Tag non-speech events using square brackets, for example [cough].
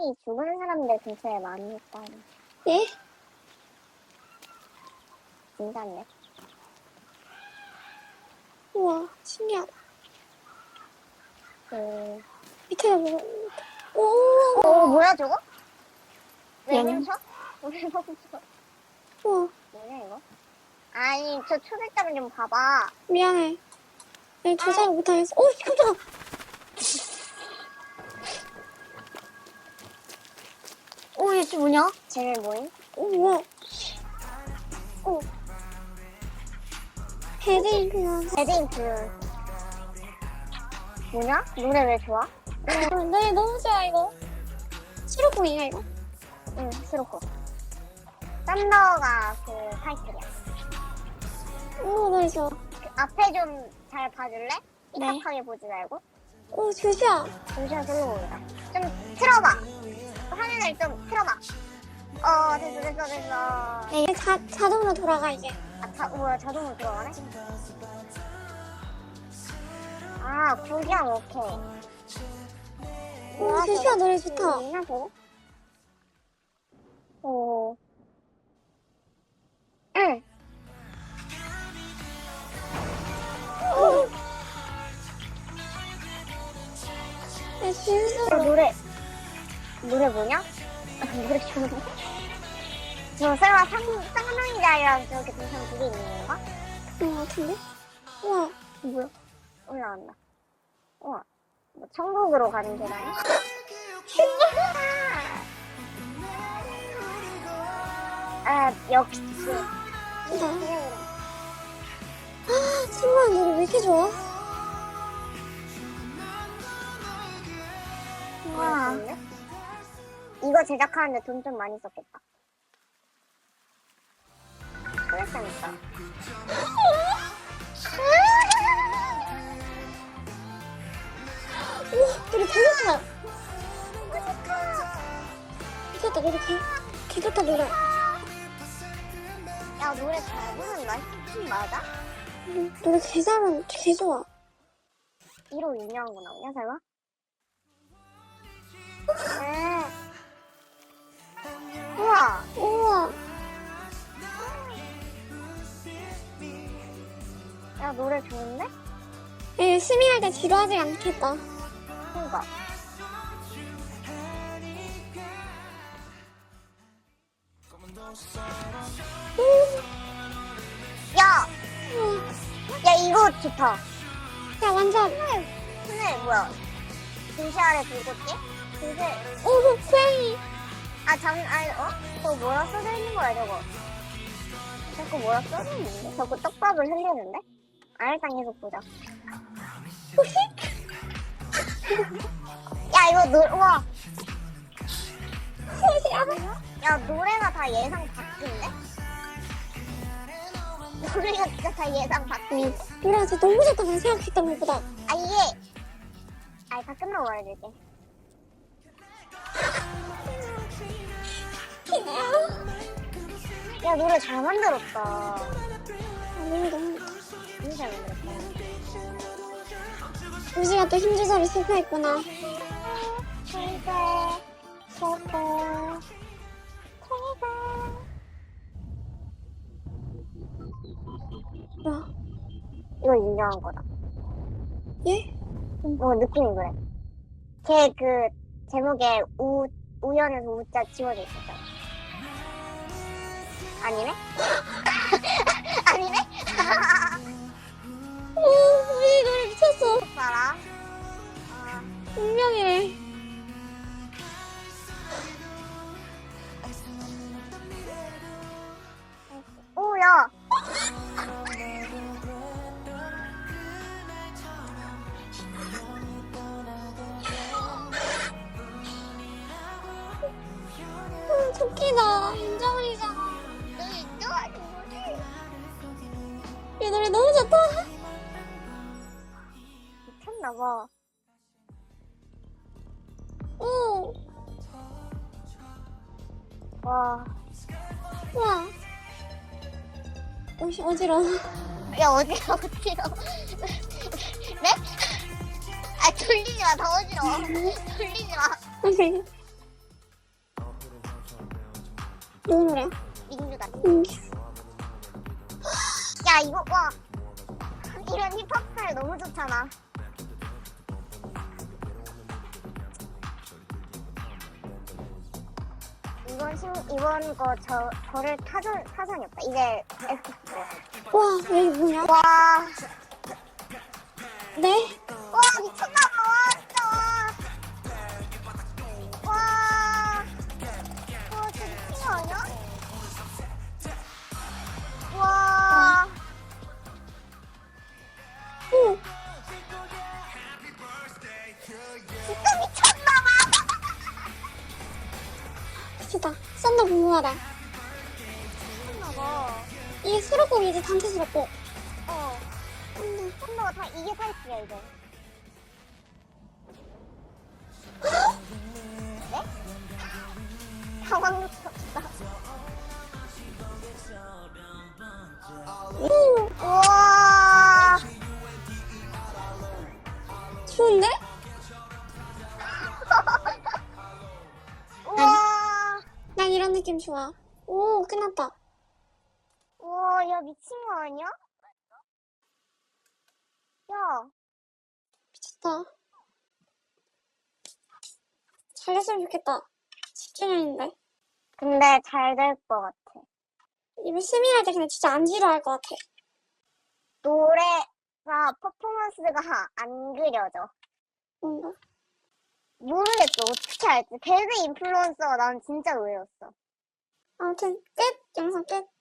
이상이 죽은 사람들 근처에 많이 있다. 예? 진짜인데? 우와, 신기하다. 그, 밑에 뭐, 오, 어, 뭐야, 저거? 왜 아니요. 멈춰? [laughs] 왜 멈춰? 우와, 뭐냐, 이거? 아니, 저 초대장을 좀 봐봐. 미안해. 내가 조작을 못하겠어. 오, 깜짝아. 오, 얘 뭐냐? 쟤네 뭐임? 오. 오. 헤드잉크야. 데드인트. 뭐냐? 노래 왜 좋아? 네, 너무 좋아, 이거. 수록곡이야, 이거? 응, 스로코. 썸너가 그 타이틀이야. 오, 노래 좋아. 그 앞에 좀 잘 봐줄래? 네. 삐딱하게 보지 말고. 오, 조시야. 잠시만 슬로우다. 좀 틀어봐. 화면을 좀 틀어봐. 어, 됐어, 됐어, 됐어. 네, 자, 자동으로 돌아가, 이제. 아, 자, 뭐야, 자동으로 들어가네? 아, 구경 오케이. 오, 조시야, 노래 좋다. 있나 보고? 노래 뭐냐? 노래 좋은데? 저 설마 상, 쌍둥이자이랑 저렇게 동상 두개 있는 건가? 그런 것 같은데? 우와. 뭐야? 올라간다. 우와. 뭐 천국으로 가는 계단이? 아, 역시. 친구야, 노래 왜 이렇게 좋아? 이거 제작하는데 돈 좀 많이 썼겠다. 우와, 노래 개 좋다. 미쳤다, 노래 개, 개 좋다, 노래. 야, 노래 잘 부른다. 춤 맞아? 음, 노래 개 잘하는, 개 좋아. 1호 유명한 거 나오냐, 설마? 네. 우와. 우와. 야, 노래 좋은데? 야, 열심히 할때 지루하지 않겠다. 그니까. 야! 야, 이거 좋다. 야, 완전. 근데 뭐야? 등시 아래 불꽃게? 등시, 오, 그 고양이. 아, 장, 아니, 어? 저거 뭐라 써져 있는 거야, 저거? 자꾸 뭐라 써져 있는데? 자꾸 떡밥을 흘리는데? 아, 일단 계속 보자. [laughs] 야, 이거 노, 우와. [laughs] 야, 노래가 다 예상 바뀐데? 노래가 진짜 다 예상 바뀐. 노래가 진짜 너무 좋다, 난 생각했던 것보다. 아, 이게. 아, 다 끝나고 말해줄게. 야, 노래 잘 만들었다. 아, 너무 좋다. 진짜 잘 만들었다. 우지가 또 힘주소리 슬퍼했구나. 실패, 실패, 실패. 와, 이거 인정한 거다. 예? 뭐, 느낌이 그래. 걔 그, 제목에 우, 우연에서 우자 지워져 있었잖아. 아니네? [laughs] 아니네? 오, 우지 노래 미쳤어. 봐라. 아, 운명이래. 오, 야. 음, 토끼다. 인정이잖아. 좋다. 미쳤나봐. 오, 와. 와. 어시, 어지러워. 야, 어디가, 어디가. [laughs] 네? 아, 돌리지 마, 더 어지러워. 돌리지 마. 누구 노래야? 민규다. 음. 야, 이거, 와. 이런 힙합 스타일 너무 좋잖아. 이번 신, 이번 거, 저, 저를 타전, 타선이었다. 이제, F4. 와, 여기 뭐냐? 와, 네? 썬더 궁금하다. 미쳤나봐. 이게 수록곡이지, 단체 수록곡. 어. 근데 썬더가 다 이게 타이틀이야, 이제. 느낌 좋아. 오, 끝났다. 우와, 야, 미친 거 아니야? 야, 미쳤다. 잘 됐으면 좋겠다. 10주년인데. 근데 잘 될 것 같아. 이번 세미할 때 근데 진짜 안 지루할 것 같아. 노래가, 퍼포먼스가 안 그려져. 뭔가. 모르겠어. 어떻게 알지? 배드 인플루언서가 난 진짜 의외였어. 아무튼, 끝! 영상 끝.